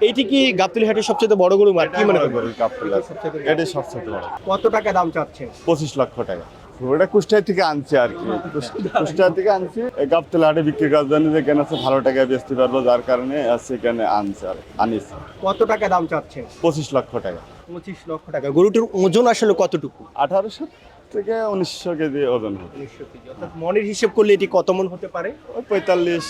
এইটি কি গাবতলি হাটের সবচেয়ে বড় গরু মাঠ কি মনে করেন? এটাই সবচেয়ে বড়। কত টাকা দাম চাচ্ছেন পঁচিশ লক্ষ টাকা। ওটা কুষ্টিয়া থেকে আনছি আর কি। কুষ্টি- কুষ্টিয়া থেকে আনছি। এই গাবতলা হাটে বিক্রি করার জন্য যে কেন আছে ভালো টাকায় বেচতে পারব যার কারণে সেখানে আনছে আর আনিস কত টাকা দাম চাচ্ছেন পঁচিশ লক্ষ টাকা। পঁচিশ লক্ষ টাকা। গরুটির ওজন আসলে কতটুকু? আঠারোশো থেকে উনিশশো কেজি ওজন হবে উনিশশো কেজি অর্থাৎ মনের হিসেব করলে এটি কত মন হতে পারে? ওই পঁয়তাল্লিশ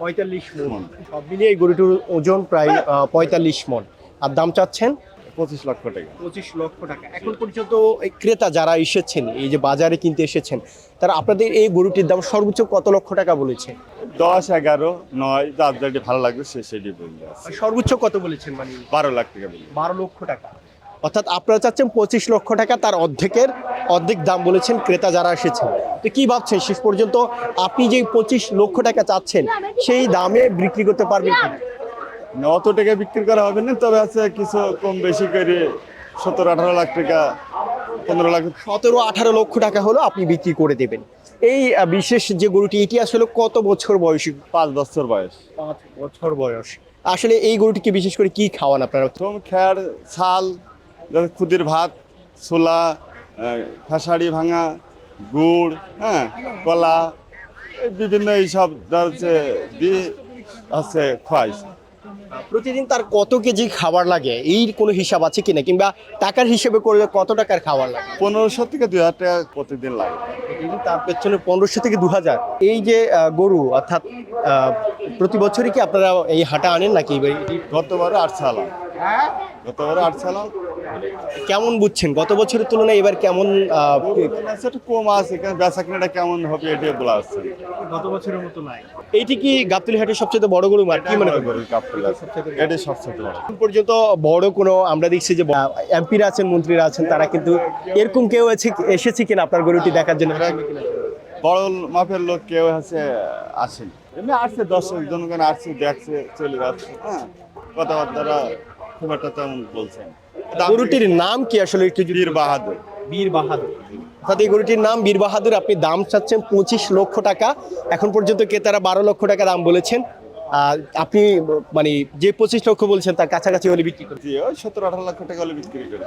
পঁয়তাল্লিশ মন। সব মিলিয়ে এই গরুটির ওজন প্রায় পঁয়তাল্লিশ মন। আর দাম চাচ্ছেন? পঁচিশ লক্ষ টাকা। পঁচিশ লক্ষ টাকা। এখন পর্যন্ত এই ক্রেতা যারা এসেছেন এই যে বাজারে কিনতে এসেছেন তারা আপনাদের এই গরুটির দাম সর্বোচ্চ কত লক্ষ টাকা বলেছে? দশ এগারো নয় যার যেটি ভালো লাগবে সে সেটি সর্বোচ্চ কত বলেছেন মানে? বারো লাখ টাকা বারো লক্ষ টাকা। অর্থাৎ আপনারা চাচ্ছেন পঁচিশ লক্ষ টাকা তার অর্ধেকের অর্ধেক দাম বলেছেন ক্রেতা যারা এসেছেন। তো কি ভাবছেন? শেষ পর্যন্ত আপনি যে পঁচিশ লক্ষ টাকা চাচ্ছেন সেই দামে বিক্রি করতে পারবেন কি অত টাকা বিক্রি করা হবে না তবে আছে কিছু কম বেশি করে সতেরো আঠারো লাখ টাকা পনেরো লাখ সতেরো আঠারো লক্ষ টাকা হলো আপনি বিক্রি করে দেবেন। এই বিশেষ যে গরুটি এটি আসলে কত বছর বয়সী? পাঁচ বছর বয়স। পাঁচ বছর বয়স। আসলে এই গরুটিকে বিশেষ করে কি খাওয়ান আপনারা? প্রথম খ্যার ছাল খুদির ভাত ছোলা খাসাড়ি ভাঙা গুড় হ্যাঁ কলা বিভিন্ন এইসব দিয়ে আছে খোয়াইছে প্রতিদিন তার কত কেজি খাবার লাগে? এই কোনো হিসাব আছে কিনা? কিংবা টাকার হিসেবে করলে কত টাকার খাবার লাগে? পনেরোশো থেকে দু হাজার টাকা প্রতিদিন লাগে। তার পেছনে পনেরোশো থেকে দু হাজার। এই যে গরু অর্থাৎ প্রতি বছরই কি আপনারা এই হাটা আনেন নাকি? গতবারও আট সালাম গতবারও আট সালাম কেমন বুঝছেন? গত বছরের তুলনায় এবার কেমন একটু কম আছে এখানে বেচা কিনাটা কেমন হবে এটি বলা আছে। গত বছরের মতো নাই। এইটি কি গাবতলি হাটের সবচেয়ে বড় গরু মাঠ? কি মনে করেন? সবচেয়ে বড়। পর্যন্ত বড় কোনো আমরা দেখছি যে এমপিরা আছেন মন্ত্রীরা আছেন তারা কিন্তু এরকম কেউ আছে এসেছে কিনা আপনার গরুটি দেখার জন্য? বড় মাপের লোক কেউ আছে আসেন। এমনি আসছে দর্শক জনগণ আসছে দেখছে চলে যাচ্ছে হ্যাঁ। কথাবার্তারা খুব একটা তেমন বলছেন গরুটির নাম কি আসলে একটু বীর বাহাদুর। বীর বাহাদুর। অর্থাৎ এই গরুটির নাম বীর বাহাদুর আপনি দাম চাচ্ছেন পঁচিশ লক্ষ টাকা। এখন পর্যন্ত ক্রেতারা বারো লক্ষ টাকা দাম বলেছেন। আর আপনি মানে যে পঁচিশ লক্ষ বলছেন তার কাছাকাছি হলে বিক্রি করতে সতেরো আঠারো লক্ষ টাকা হলে বিক্রি করে।